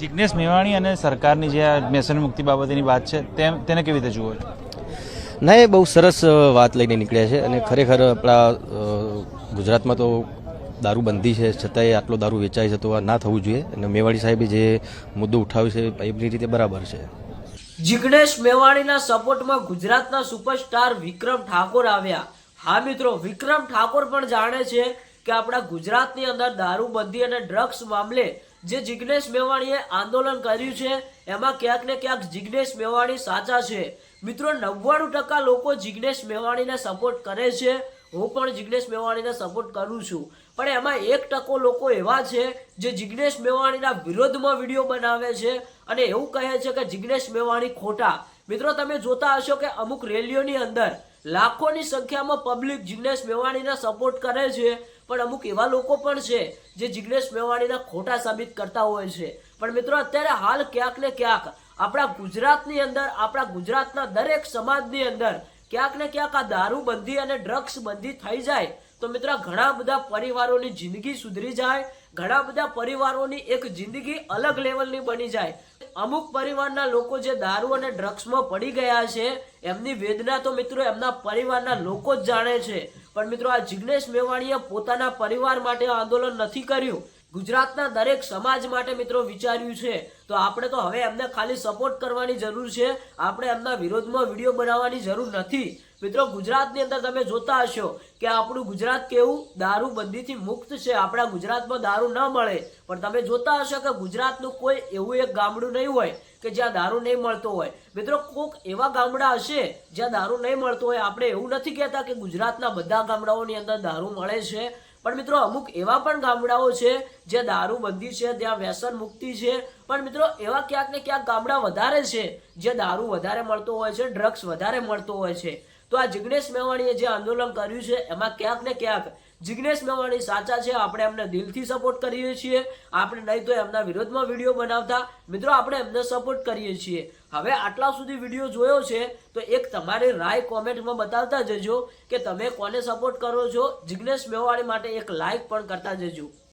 જિજ્ઞેશ મેવાણી અને સરકારની જે આ વ્યસન મુક્તિ બાબતેની વાત છે તેમ તેને કેવી રીતે જુઓ છો? ના એ બહુ સરસ વાત લઈને નીકળ્યા છે અને ખરેખર આપણા ગુજરાતમાં તો દારૂ બંધી છે છતાંય આટલો દારૂ વેચાય છે તો આ ના થવું જોઈએ અને મેવાડી સાહેબે જે મુદ્દો ઉઠાવ્યો છે એમની રીતે બરાબર છે. જિગ્નેશ મેવાણીના સપોર્ટમાં ગુજરાતના સુપરસ્ટાર વિક્રમ ઠાકોર આવ્યા. હા મિત્રો વિક્રમ ઠાકોર પણ જાણે છે કે આપણા ગુજરાતની અંદર દારૂબંધી અને ડ્રગ્સ મામલે જે જિગ્નેશ મેવાણીએ આંદોલન કર્યું છે, એમાં ક્યાંક ને ક્યાંક જિગ્નેશ મેવાણી સાચા છે. મિત્રો, નવ્વાણું ટકા લોકો જિગ્નેશ મેવાણીને સપોર્ટ કરે છે. હું પણ જિગ્નેશ મેવાણીને સપોર્ટ કરું છું. પણ એમાં એક ટકો લોકો એવા છે, જે જિગ્નેશ મેવાણીના વિરોધમાં વીડિયો બનાવે છે અને એવું કહે છે કે જિગ્નેશ મેવાણી ખોટા. મિત્રો, તમે જોતા હશો કે અમુક રેલીઓની અંદર લાખોની સંખ્યામાં પબ્લિક જિગ્નેશ મેવાણીને સપોર્ટ કરે છે. પણ અમુક એવા લોકો પણ છે જે જિગ્નેશ મેવાણીના ખોટા સાબિત કરતા હોય છે. પણ મિત્રો અત્યારે હાલ ક્યાંક ને ક્યાંક આપણા ગુજરાતની અંદર, આપણા ગુજરાતના દરેક સમાજની અંદર ક્યાંક ને ક્યાંક આ દારૂબંધી અને ડ્રગ્સ બંધી થઈ જાય તો મિત્રો ઘણા બધા પરિવારોની જિંદગી સુધરી જાય, ઘણા બધા પરિવારોની એક જિંદગી અલગ લેવલની બની જાય. અમુક પરિવારના લોકો જે દારૂ અને ડ્રગ્સમાં પડી ગયા છે, એમની વેદના તો મિત્રો એમના પરિવારના લોકો જ જાણે છે. પણ મિત્રો આ જિગ્નેશ મેવાણીએ પોતાના પરિવાર માટે આંદોલન નથી કર્યું. ગુજરાતના દરેક સમાજ માટે મિત્રો વિચાર્યું છે. તો આપણે તો હવે એમને ખાલી સપોર્ટ કરવાની જરૂર છે. આપણે એમના વિરોધમાં વીડિયો બનાવવાની જરૂર નથી. મિત્રો, ગુજરાતની અંદર તમે જોતા હશો કે આપણું ગુજરાત કેવું? દારૂ બંધીથી મુક્ત છે. આપણા ગુજરાતમાં દારૂ ન મળે. પણ તમે જોતા હશો કે ગુજરાતનું કોઈ એવું એક ગામડું નહીં હોય કે જ્યાં દારૂ નહીં મળતો હોય. મિત્રો, કોક એવા ગામડા હશે જ્યાં દારૂ નહીં મળતો હોય. આપણે એવું નથી કહેતા કે ગુજરાતના બધા ગામડાઓની અંદર દારૂ મળે છે. પણ મિત્રો અમુક એવા પણ ગામડાઓ છે જે દારૂ બંધી છે, ત્યાં વ્યસન મુક્તિ છે. પણ મિત્રો એવા ક્યાંક ને ક્યાંક ગામડા વધારે છે જે દારૂ વધારે મળતો હોય છે ડ્રગ્સ વધારે મળતો હોય છે. તો આ જિગ્નેશ મેવાણીએ જે આંદોલન કર્યું છે, એમાં ક્યાંક ને ક્યાંક જિગ્નેશ મેવાણી સાચા છે, આપણે એમને દિલથી સપોર્ટ કરીએ છીએ. આપણે નહીં તો એમના વિરોધમાં વીડિયો બનાવતા. મિત્રો, આપણે એમને સપોર્ટ કરીએ છીએ. હવે આટલા સુધી વીડિયો જોયો છે, તો એક તમારી રાય કોમેન્ટમાં બતાવતા જજો કે તમે કોને સપોર્ટ કરો છો? જિગ્નેશ મેવાણી માટે એક લાઈક પણ કરતા જજો.